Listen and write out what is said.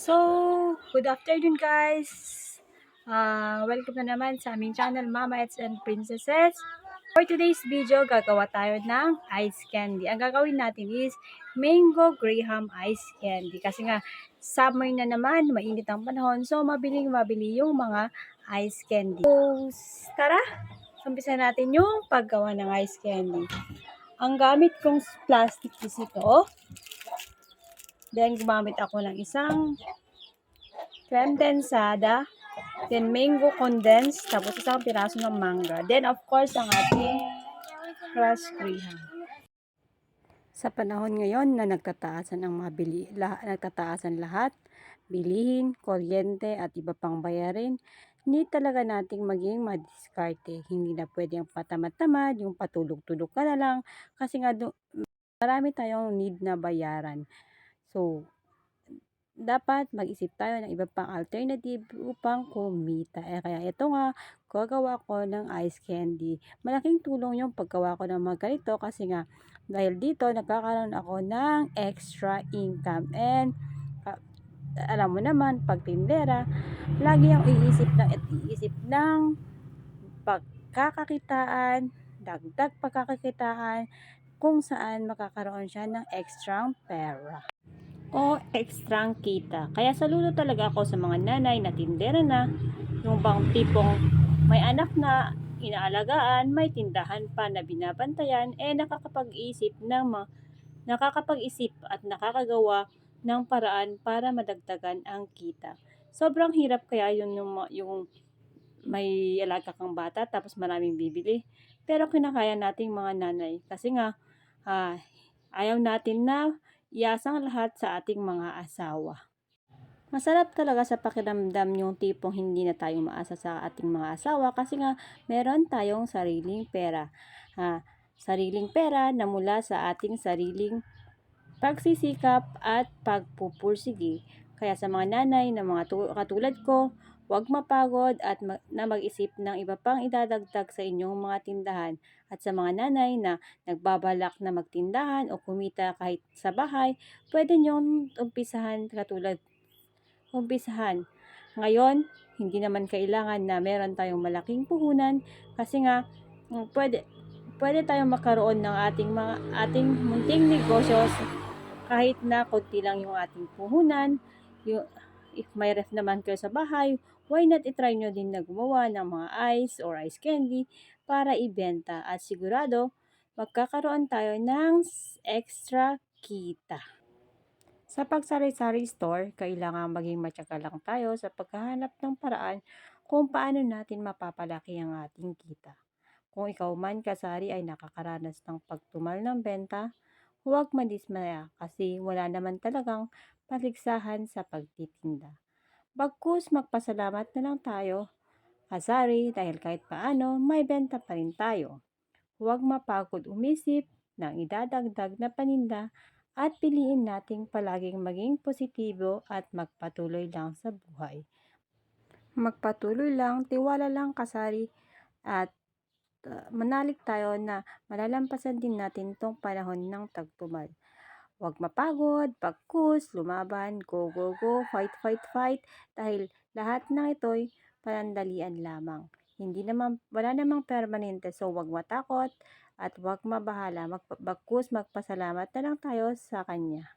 So, good afternoon guys! Ah, welcome na naman sa aming channel, Mamaets and Princesses. For today's video, gagawa tayo ng ice candy. Ang gagawin natin is mango graham ice candy. Kasi nga, summer na naman, mainit ang panahon. So, mabiling mabili yung mga ice candy. So, tara! Umpisa natin yung paggawa ng ice candy. Ang gamit kong plastic is ito. Then, gumamit ako ng isang creme densada, then mango condensed, tapos isang piraso ng manga. Then, of course, ang ating crushed graham. Sa panahon ngayon na nagtataasan ang mga bili, lah, nagtataasan lahat, bilihin, kuryente at iba pang bayarin, hindi talaga nating maging madiskarte. Hindi na pwedeng patamad-tamad, yung patulog-tulog ka na lang, kasi nga do, marami tayong need na bayaran. So, dapat mag-isip tayo ng iba pang alternative upang kumita. Eh, kaya ito nga, gagawa ko ng ice candy. Malaking tulong yung paggawa ko ng mga ganito kasi nga, dahil dito, nagkakaroon ako ng extra income. And, uh, alam mo naman, pag tindera, lagi ang iisip ng, at iisip ng pagkakakitaan, dagdag pagkakakitaan, kung saan makakaroon siya ng extra pera o ekstrang kita. Kaya saludo talaga ako sa mga nanay na tindera na, yung bang tipong may anak na inaalagaan, may tindahan pa na binabantayan, eh nakakapag-isip ng mga, nakakapag-isip at nakakagawa ng paraan para madagdagan ang kita. Sobrang hirap kaya yun yung, yung may alaga kang bata tapos maraming bibili. Pero kinakaya nating mga nanay kasi nga ah, ayaw natin na iasang lahat sa ating mga asawa. Masarap talaga sa pakiramdam yung tipong hindi na tayo maasa sa ating mga asawa kasi nga meron tayong sariling pera. Ha, sariling pera na mula sa ating sariling pagsisikap at pagpupursige. Kaya sa mga nanay na mga katulad ko, huwag mapagod at mag- na mag-isip ng iba pang idadagdag sa inyong mga tindahan. At sa mga nanay na nagbabalak na magtindahan o kumita kahit sa bahay, pwede nyong umpisahan katulad umpisahan. Ngayon, hindi naman kailangan na meron tayong malaking puhunan kasi nga mm, pwede pwede tayong makaroon ng ating mga ating munting negosyo kahit na konti lang yung ating puhunan. Yung, if may ref naman kayo sa bahay, why not itry nyo din na gumawa ng mga ice or ice candy para ibenta at sigurado magkakaroon tayo ng extra kita. Sa pagsari-sari store, kailangan maging matyaga lang tayo sa paghahanap ng paraan kung paano natin mapapalaki ang ating kita. Kung ikaw man kasari ay nakakaranas ng pagtumal ng benta, huwag madismaya kasi wala naman talagang paligsahan sa pagtitinda. Bagkus magpasalamat na lang tayo, kasari dahil kahit paano may benta pa rin tayo. Huwag mapagod umisip ng idadagdag na paninda at piliin nating palaging maging positibo at magpatuloy lang sa buhay. Magpatuloy lang, tiwala lang kasari at uh, manalig tayo na malalampasan din natin tong panahon ng tagtumal. Huwag mapagod, pagkus, lumaban, go, go, go, fight, fight, fight, dahil lahat ng ito'y panandalian lamang. Hindi naman, wala namang permanente, so huwag matakot at huwag mabahala. Magbagkus, magpasalamat na lang tayo sa Kanya.